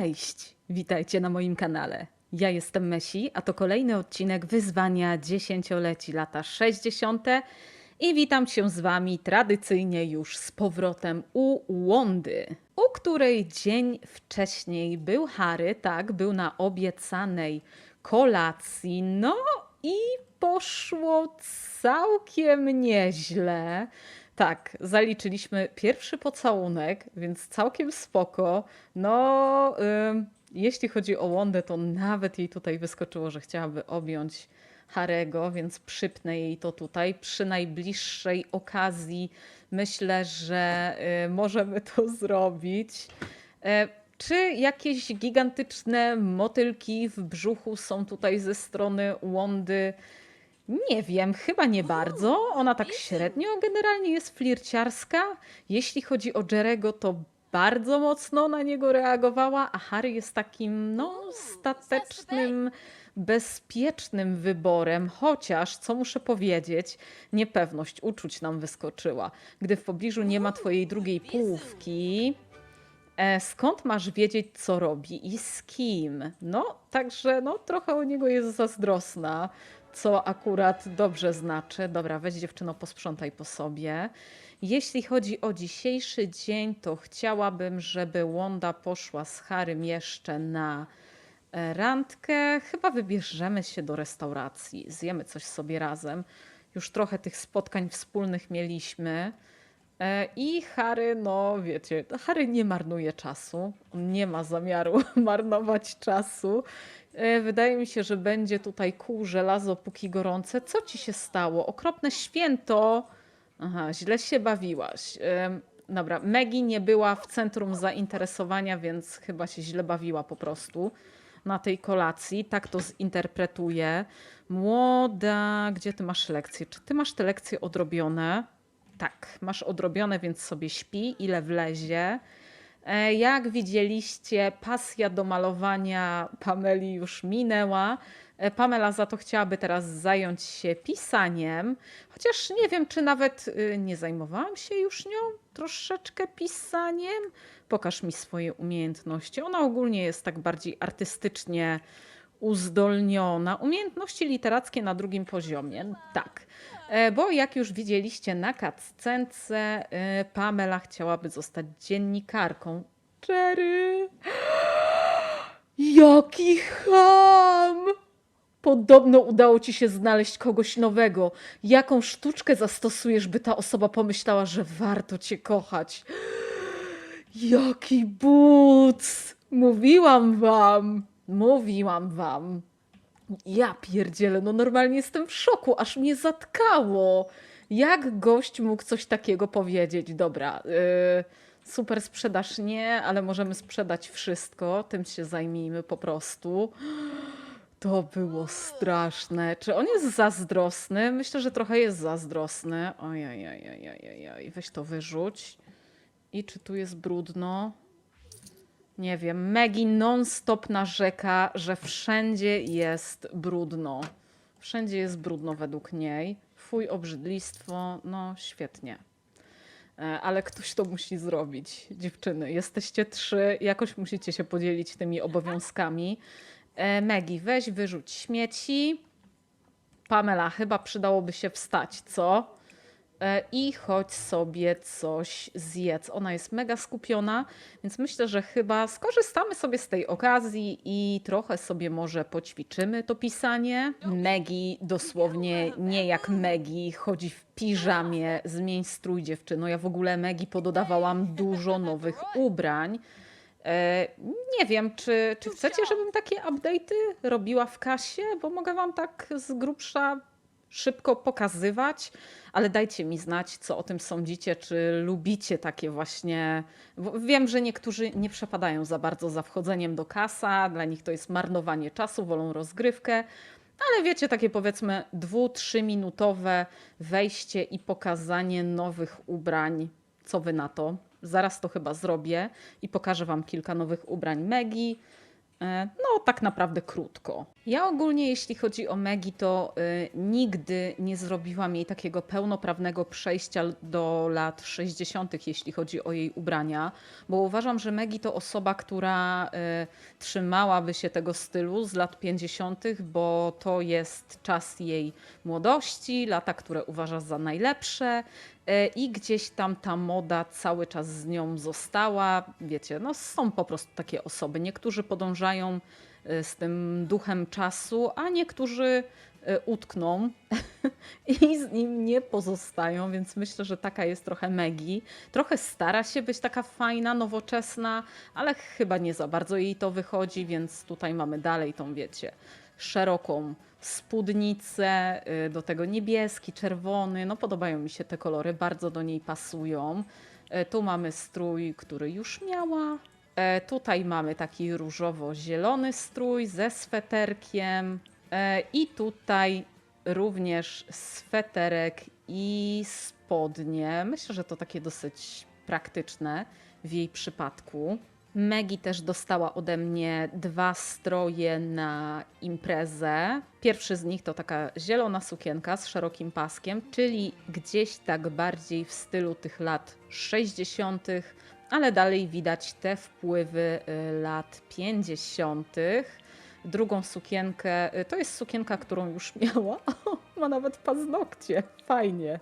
Cześć! Witajcie na moim kanale. Ja jestem Mesi, a to kolejny odcinek wyzwania dziesięcioleci lata 60. I witam się z Wami tradycyjnie już z powrotem u Łądy, u której dzień wcześniej był Harry, tak, był na obiecanej kolacji. No i poszło całkiem nieźle. Tak, zaliczyliśmy pierwszy pocałunek, więc całkiem spoko. No, jeśli chodzi o Łądę, to nawet jej tutaj wyskoczyło, że chciałaby objąć Harego, więc przypnę jej to tutaj. Przy najbliższej okazji myślę, że y, możemy to zrobić. E, Czy jakieś gigantyczne motylki w brzuchu są tutaj ze strony Łądy? Nie wiem, chyba nie bardzo. Ona tak średnio generalnie jest flirciarska. Jeśli chodzi o Jerego, to bardzo mocno na niego reagowała, a Harry jest takim, no, statecznym, bezpiecznym wyborem. Chociaż, co muszę powiedzieć, niepewność uczuć nam wyskoczyła. Gdy w pobliżu nie ma twojej drugiej połówki, E, skąd masz wiedzieć, co robi i z kim? No, także no, trochę o niego jest zazdrosna, co akurat dobrze znaczy. Dobra, weź dziewczyno, posprzątaj po sobie. Jeśli chodzi o dzisiejszy dzień, to chciałabym, żeby Wanda poszła z Harrym jeszcze na e, randkę. Chyba wybierzemy się do restauracji, zjemy coś sobie razem. Już trochę tych spotkań wspólnych mieliśmy. E, I Harry, no wiecie, Harry nie marnuje czasu. On nie ma zamiaru marnować czasu. E, Wydaje mi się, że będzie tutaj kół żelazo póki gorące. Co ci się stało? Okropne święto. Aha, źle się bawiłaś. Em, Dobra, Maggie nie była w centrum zainteresowania, więc chyba się źle bawiła po prostu na tej kolacji. Tak to zinterpretuję. Młoda, gdzie ty masz lekcje? Czy ty masz te lekcje odrobione? Tak, masz odrobione, więc sobie śpi, ile wlezie. E, Jak widzieliście, pasja do malowania Pameli już minęła. E, Pamela za to chciałaby teraz zająć się pisaniem, chociaż nie wiem, czy nawet y, nie zajmowałam się już nią troszeczkę pisaniem. Pokaż mi swoje umiejętności. Ona ogólnie jest tak bardziej artystycznie uzdolniona. Umiejętności literackie na drugim poziomie. Tak. E, Bo jak już widzieliście na cutscence, e, Pamela chciałaby zostać dziennikarką. Cherry! Jaki ham! Podobno udało ci się znaleźć kogoś nowego. Jaką sztuczkę zastosujesz, by ta osoba pomyślała, że warto cię kochać? Jaki but! Mówiłam wam! Mówiłam wam. Ja pierdzielę, no normalnie jestem w szoku, aż mnie zatkało. Jak gość mógł coś takiego powiedzieć? Dobra, yy, super sprzedaż nie, ale możemy sprzedać wszystko, tym się zajmijmy po prostu. To było straszne. Czy on jest zazdrosny? Myślę, że trochę jest zazdrosny. Ojej, ojej, ojej, ojej. weź to wyrzuć. I czy tu jest brudno? Nie wiem, Maggie non-stop narzeka, że wszędzie jest brudno. Wszędzie jest brudno według niej. Fuj, obrzydlistwo, no świetnie. E, Ale ktoś to musi zrobić. Dziewczyny, jesteście trzy, jakoś musicie się podzielić tymi obowiązkami. E, Maggie, weź wyrzuć śmieci. Pamela, chyba przydałoby się wstać, co? E, I chodź sobie coś zjedz. Ona jest mega skupiona, więc myślę, że chyba skorzystamy sobie z tej okazji i trochę sobie może poćwiczymy to pisanie. Maggie dosłownie nie jak Maggie, chodzi w piżamie, zmień strój dziewczyno. Ja w ogóle Maggie pododawałam dużo nowych ubrań. E, Nie wiem, czy, czy chcecie, żebym takie update'y robiła w kasie, bo mogę wam tak z grubsza szybko pokazywać, ale dajcie mi znać, co o tym sądzicie, czy lubicie takie właśnie. Wiem, że niektórzy nie przepadają za bardzo za wchodzeniem do kasa, dla nich to jest marnowanie czasu, wolą rozgrywkę. Ale wiecie, takie powiedzmy dwu, trzyminutowe wejście i pokazanie nowych ubrań. Co wy na to? Zaraz to chyba zrobię i pokażę wam kilka nowych ubrań Megi. E, No, tak naprawdę krótko. Ja ogólnie, jeśli chodzi o Megi, to y, nigdy nie zrobiłam jej takiego pełnoprawnego przejścia do lat 60., jeśli chodzi o jej ubrania, bo uważam, że Megi to osoba, która y, trzymałaby się tego stylu z lat 50., bo to jest czas jej młodości, lata, które uważa za najlepsze. E, I gdzieś tam ta moda cały czas z nią została. Wiecie, no są po prostu takie osoby. Niektórzy podążają e, z tym duchem czasu, a niektórzy e, utkną i z nim nie pozostają, więc myślę, że taka jest trochę Megi. Trochę stara się być taka fajna, nowoczesna, ale chyba nie za bardzo jej to wychodzi, więc tutaj mamy dalej tą, wiecie, szeroką spódnicę, y, do tego niebieski, czerwony. No podobają mi się te kolory, bardzo do niej pasują. E, Tu mamy strój, który już miała. E, Tutaj mamy taki różowo-zielony strój ze sweterkiem. E, I tutaj również sweterek i spodnie. Myślę, że to takie dosyć praktyczne w jej przypadku. Megi też dostała ode mnie dwa stroje na imprezę. Pierwszy z nich to taka zielona sukienka z szerokim paskiem, czyli gdzieś tak bardziej w stylu tych lat 60., ale dalej widać te wpływy y, lat 50. Drugą sukienkę, y, to jest sukienka, którą już miała. Ma nawet paznokcie. Fajnie.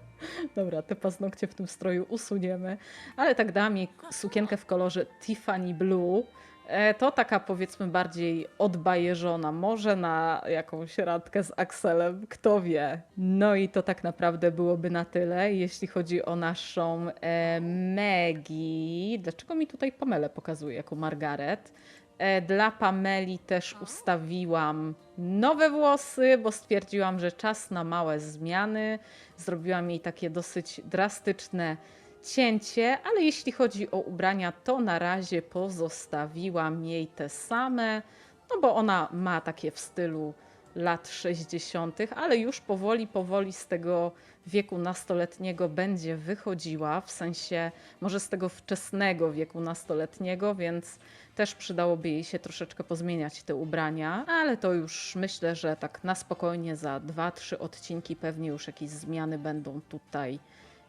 Dobra, te paznokcie w tym stroju usuniemy. Ale tak dała mi sukienkę w kolorze Tiffany Blue. E, To taka powiedzmy bardziej odbajeżona, może na jakąś randkę z Axelem, kto wie. No i to tak naprawdę byłoby na tyle, jeśli chodzi o naszą e, Maggie. Dlaczego mi tutaj Pamelę pokazuje jako Margaret? E, Dla Pameli też ustawiłam nowe włosy, bo stwierdziłam, że czas na małe zmiany. Zrobiłam jej takie dosyć drastyczne cięcie, ale jeśli chodzi o ubrania, to na razie pozostawiłam jej te same, no bo ona ma takie w stylu lat 60., ale już powoli, powoli z tego wieku nastoletniego będzie wychodziła, w sensie może z tego wczesnego wieku nastoletniego, więc też przydałoby jej się troszeczkę pozmieniać te ubrania, ale to już myślę, że tak na spokojnie za 2-3 odcinki pewnie już jakieś zmiany będą tutaj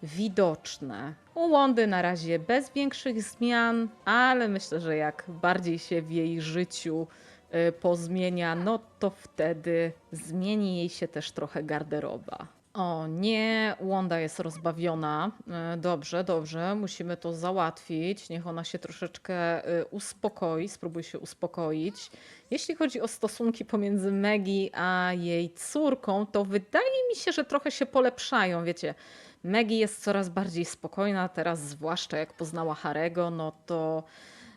widoczne. U na razie bez większych zmian, ale myślę, że jak bardziej się w jej życiu y, pozmienia, no to wtedy zmieni jej się też trochę garderoba. O nie, Łąda jest rozbawiona. Y, Dobrze, dobrze, musimy to załatwić. Niech ona się troszeczkę y, uspokoi, spróbuj się uspokoić. Jeśli chodzi o stosunki pomiędzy Maggie a jej córką, to wydaje mi się, że trochę się polepszają, wiecie. Maggie jest coraz bardziej spokojna, teraz zwłaszcza jak poznała Harego, no to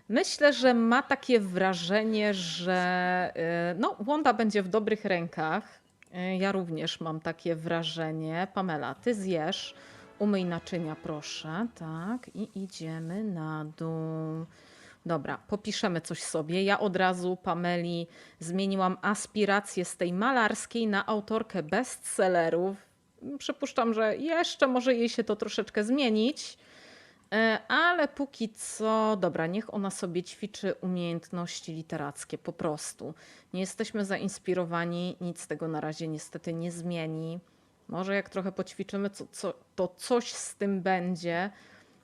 myślę, że ma takie wrażenie, że y, no, Wanda będzie w dobrych rękach. Y, Ja również mam takie wrażenie. Pamela, ty zjesz, umyj naczynia proszę, tak, i idziemy na dół. Dobra, popiszemy coś sobie. Ja od razu Pameli zmieniłam aspirację z tej malarskiej na autorkę bestsellerów. Przypuszczam, że jeszcze może jej się to troszeczkę zmienić, e, ale póki co, dobra, niech ona sobie ćwiczy umiejętności literackie po prostu. Nie jesteśmy zainspirowani, nic tego na razie niestety nie zmieni. Może jak trochę poćwiczymy, co, to coś z tym będzie,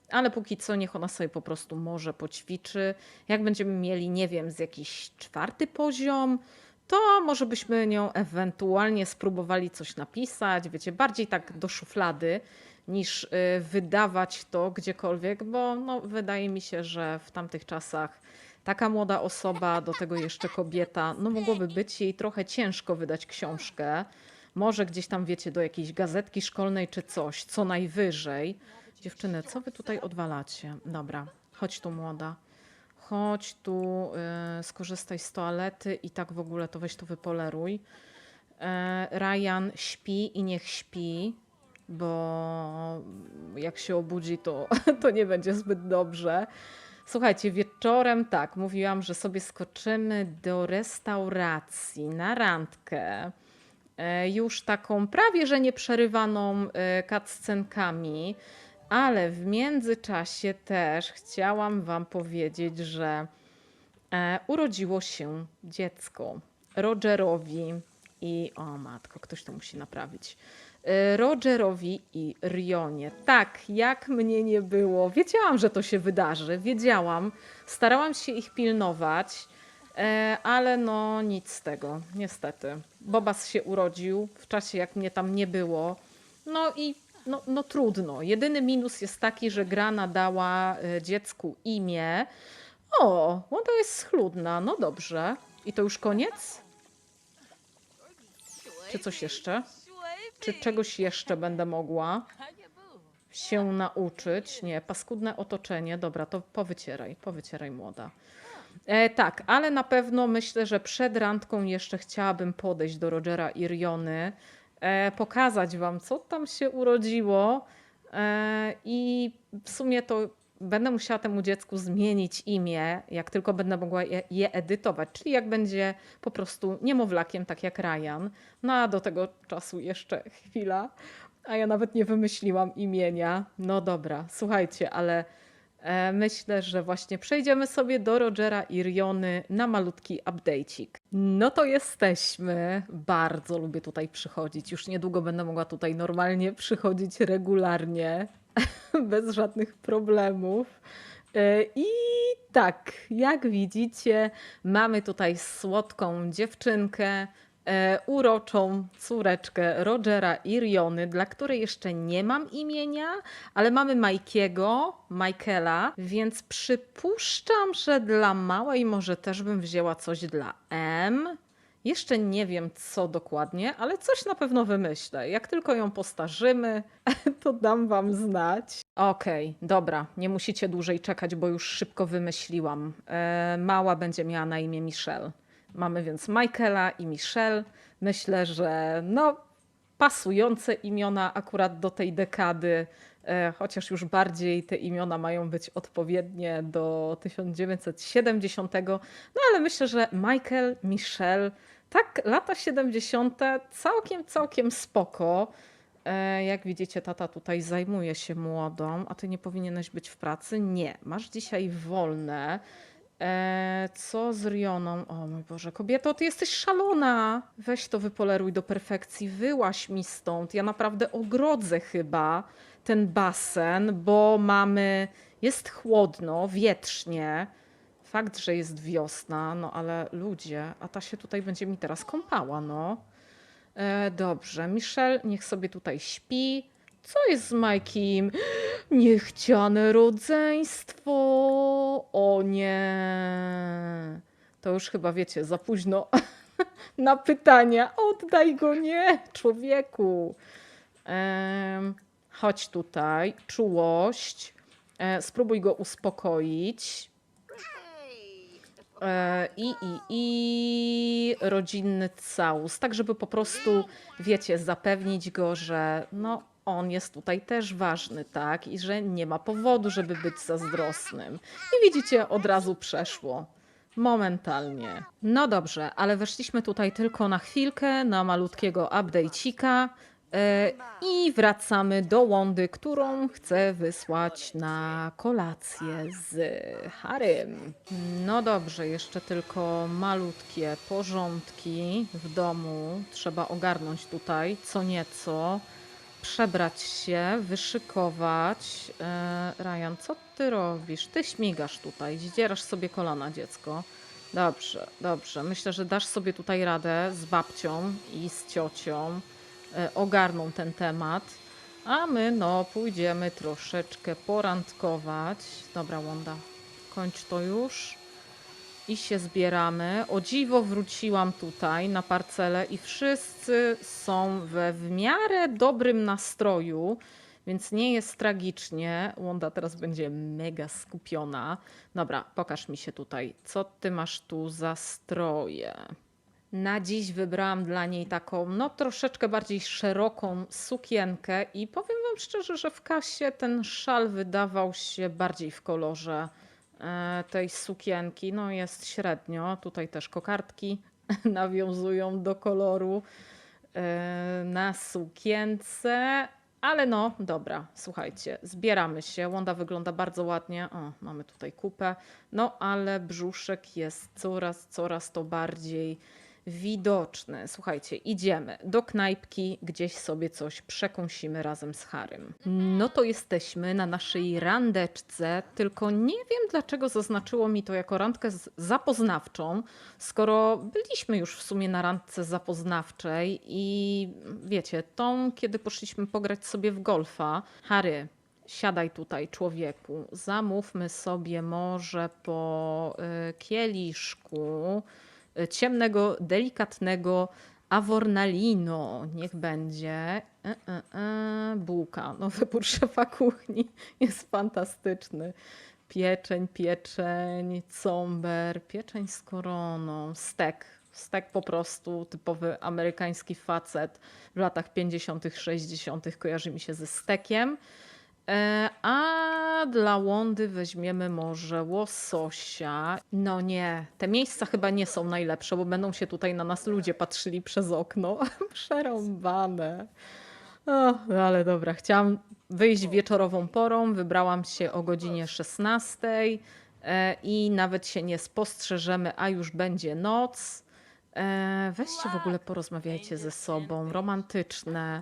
ale póki co niech ona sobie po prostu może poćwiczy. Jak będziemy mieli, nie wiem, z jakiś czwarty poziom, to może byśmy nią ewentualnie spróbowali coś napisać, wiecie, bardziej tak do szuflady, niż y, wydawać to gdziekolwiek, bo no, wydaje mi się, że w tamtych czasach taka młoda osoba, do tego jeszcze kobieta, no mogłoby być jej trochę ciężko wydać książkę. Może gdzieś tam, wiecie, do jakiejś gazetki szkolnej czy coś, co najwyżej. Dziewczyny, co wy tutaj odwalacie? Dobra, chodź tu młoda. Chodź tu, y, skorzystaj z toalety i tak w ogóle to weź to wypoleruj. E, Ryan śpi i niech śpi, bo jak się obudzi, to, to nie będzie zbyt dobrze. Słuchajcie, wieczorem tak, mówiłam, że sobie skoczymy do restauracji na randkę. E, Już taką prawie że nieprzerywaną e, cutscenkami, ale w międzyczasie też chciałam Wam powiedzieć, że e, urodziło się dziecko Rogerowi i o matko, ktoś to musi naprawić. E, Rogerowi i Rionie. Tak, jak mnie nie było. Wiedziałam, że to się wydarzy. Wiedziałam. Starałam się ich pilnować, e, ale no nic z tego, niestety. Bobas się urodził w czasie, jak mnie tam nie było. No i no, no trudno. Jedyny minus jest taki, że gra nadała e, dziecku imię. O, Wanda jest schludna. No dobrze. I to już koniec? Czy coś jeszcze? Czy czegoś jeszcze będę mogła się nauczyć? Nie, paskudne otoczenie. Dobra, to powycieraj, powycieraj młoda. E, tak, ale na pewno myślę, że przed randką jeszcze chciałabym podejść do Rogera i Riony, e, pokazać wam, co tam się urodziło e, i w sumie to będę musiała temu dziecku zmienić imię, jak tylko będę mogła je, je edytować, czyli jak będzie po prostu niemowlakiem, tak jak Ryan. No a do tego czasu jeszcze chwila, a ja nawet nie wymyśliłam imienia. No dobra, słuchajcie, ale e, myślę, że właśnie przejdziemy sobie do Rogera i Riony na malutki update'cik. No to jesteśmy. Bardzo lubię tutaj przychodzić. Już niedługo będę mogła tutaj normalnie przychodzić regularnie, bez żadnych problemów. E, I tak, jak widzicie, mamy tutaj słodką dziewczynkę, e, uroczą córeczkę Rogera i Riony, dla której jeszcze nie mam imienia, ale mamy Majkiego, Michaela, więc przypuszczam, że dla małej może też bym wzięła coś dla M. Jeszcze nie wiem co dokładnie, ale coś na pewno wymyślę. Jak tylko ją postarzymy, to dam wam znać. Okej, dobra, nie musicie dłużej czekać, bo już szybko wymyśliłam. E, mała będzie miała na imię Michelle. Mamy więc Michaela i Michelle. Myślę, że no, pasujące imiona akurat do tej dekady, chociaż już bardziej te imiona mają być odpowiednie do 1970. No ale myślę, że Michael, Michelle, tak, lata 70. całkiem, całkiem spoko. E, Jak widzicie, tata tutaj zajmuje się młodą, a ty nie powinieneś być w pracy? Nie, masz dzisiaj wolne. E, co z Rioną? O mój Boże, kobieto, ty jesteś szalona. Weź to wypoleruj do perfekcji, wyłaś mi stąd. Ja naprawdę ogrodzę chyba ten basen, bo mamy, jest chłodno, wietrznie. Fakt, że jest wiosna, no ale ludzie, a ta się tutaj będzie mi teraz kąpała, no. E, dobrze, Michelle, niech sobie tutaj śpi. Co jest z Majkiem? Niechciane rodzeństwo. O nie. To już chyba wiecie, za późno na pytania. Oddaj go, nie, człowieku. Em, chodź tutaj, czułość. E, spróbuj go uspokoić. E, I, i, i rodzinny całus, tak żeby po prostu, wiecie, zapewnić go, że no, on jest tutaj też ważny, tak? I że nie ma powodu, żeby być zazdrosnym. I widzicie, od razu przeszło. Momentalnie. No dobrze, ale weszliśmy tutaj tylko na chwilkę, na malutkiego update'cika. E, I wracamy do Łądy, którą chcę wysłać na kolację z Harym. No dobrze, jeszcze tylko malutkie porządki w domu. Trzeba ogarnąć tutaj co nieco, przebrać się, wyszykować. E, Ryan, co ty robisz? Ty śmigasz tutaj, zdzierasz sobie kolana, dziecko. Dobrze, dobrze. Myślę, że dasz sobie tutaj radę z babcią i z ciocią ogarną ten temat. A my no pójdziemy troszeczkę porandkować. Dobra, Wanda, kończ to już. I się zbieramy. O dziwo wróciłam tutaj na parcelę i wszyscy są we w miarę dobrym nastroju, więc nie jest tragicznie. Wanda teraz będzie mega skupiona. Dobra, pokaż mi się tutaj. Co ty masz tu za stroje? Na dziś wybrałam dla niej taką, no troszeczkę bardziej szeroką sukienkę i powiem wam szczerze, że w kasie ten szal wydawał się bardziej w kolorze e, tej sukienki. No jest średnio. Tutaj też kokardki nawiązują do koloru e, na sukience. Ale no, dobra, słuchajcie, zbieramy się. Łąda wygląda bardzo ładnie. O, mamy tutaj kupę. No, ale brzuszek jest coraz, coraz to bardziej widoczny. Słuchajcie, idziemy do knajpki, gdzieś sobie coś przekąsimy razem z Harym. No to jesteśmy na naszej randeczce, tylko nie wiem dlaczego zaznaczyło mi to jako randkę zapoznawczą, skoro byliśmy już w sumie na randce zapoznawczej i wiecie, tą, kiedy poszliśmy pograć sobie w golfa. Harry, siadaj tutaj, człowieku. Zamówmy sobie może po y, kieliszku ciemnego, delikatnego Avornalino. Niech będzie. E, e, e, bułka. No wybór szefa kuchni jest fantastyczny. Pieczeń, pieczeń, comber, pieczeń z koroną, stek. Stek po prostu, typowy amerykański facet w latach 50., 60. kojarzy mi się ze stekiem. E, A dla Łądy weźmiemy może łososia. No nie, te miejsca chyba nie są najlepsze, bo będą się tutaj na nas ludzie patrzyli przez okno. Przerąbane. No ale dobra, chciałam wyjść wieczorową porą, wybrałam się o godzinie 16 e, i nawet się nie spostrzeżemy, a już będzie noc. E, weźcie w ogóle porozmawiajcie ze sobą, romantyczne,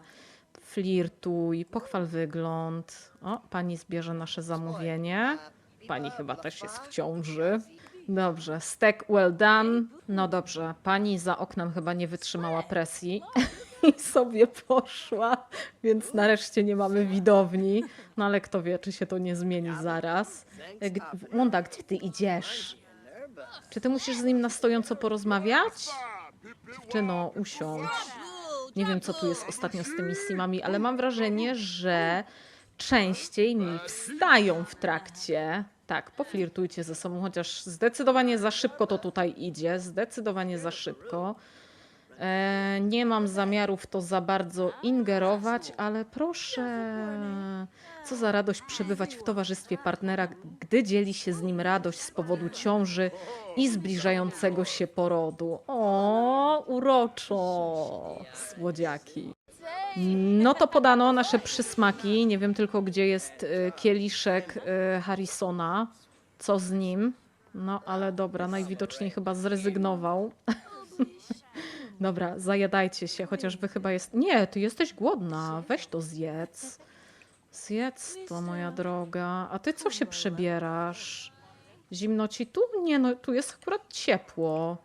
flirtuj, pochwal wygląd. O, pani zbierze nasze zamówienie. Pani chyba też jest w ciąży. Dobrze, steak well done. No dobrze, pani za oknem chyba nie wytrzymała presji i sobie poszła, więc nareszcie nie mamy widowni. No ale kto wie, czy się to nie zmieni zaraz. G- gdzie ty idziesz? Czy ty musisz z nim na stojąco porozmawiać? Czy no, usiądź. Nie wiem, co tu jest ostatnio z tymi simami, ale mam wrażenie, że częściej mi wstają w trakcie. Tak, poflirtujcie ze sobą, chociaż zdecydowanie za szybko to tutaj idzie. Zdecydowanie za szybko. E, nie mam zamiaru w to za bardzo ingerować, ale proszę. Co za radość przebywać w towarzystwie partnera, gdy dzieli się z nim radość z powodu ciąży i zbliżającego się porodu. O, uroczo, słodziaki. No to podano nasze przysmaki. Nie wiem tylko, gdzie jest y, kieliszek y, Harrisona. Co z nim? No ale dobra, najwidoczniej chyba zrezygnował. Dobra, zajadajcie się, chociaż wy chyba jest. Nie, ty jesteś głodna. Weź to zjedz. Zjedz to, moja droga. A ty co się przebierasz? Zimno ci tu? Nie, no tu jest akurat ciepło.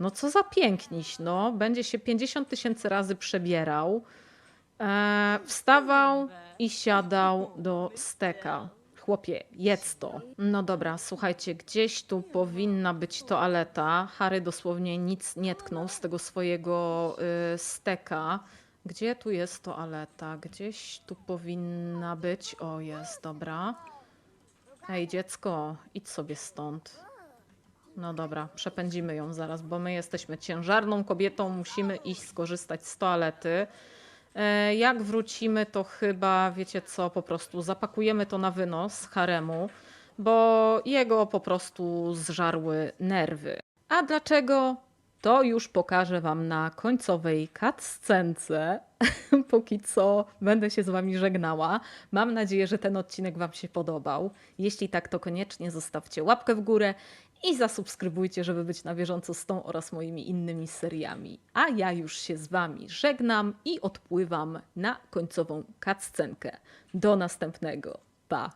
No co za piękniś, no. Będzie się 50 tysięcy razy przebierał. E, wstawał i siadał do steka. Chłopie, jedz to. No dobra, słuchajcie, gdzieś tu powinna być toaleta. Harry dosłownie nic nie tknął z tego swojego y, steka. Gdzie tu jest toaleta? Gdzieś tu powinna być. O, jest, dobra. Ej, dziecko, idź sobie stąd. No dobra, przepędzimy ją zaraz, bo my jesteśmy ciężarną kobietą, musimy iść skorzystać z toalety. E, Jak wrócimy, to chyba, wiecie co, po prostu zapakujemy to na wynos haremu, bo jego po prostu zżarły nerwy. A dlaczego? To już pokażę Wam na końcowej cutscence. Póki co będę się z Wami żegnała. Mam nadzieję, że ten odcinek Wam się podobał. Jeśli tak, to koniecznie zostawcie łapkę w górę i zasubskrybujcie, żeby być na bieżąco z tą oraz moimi innymi seriami. A ja już się z Wami żegnam i odpływam na końcową cutscenkę. Do następnego. Pa!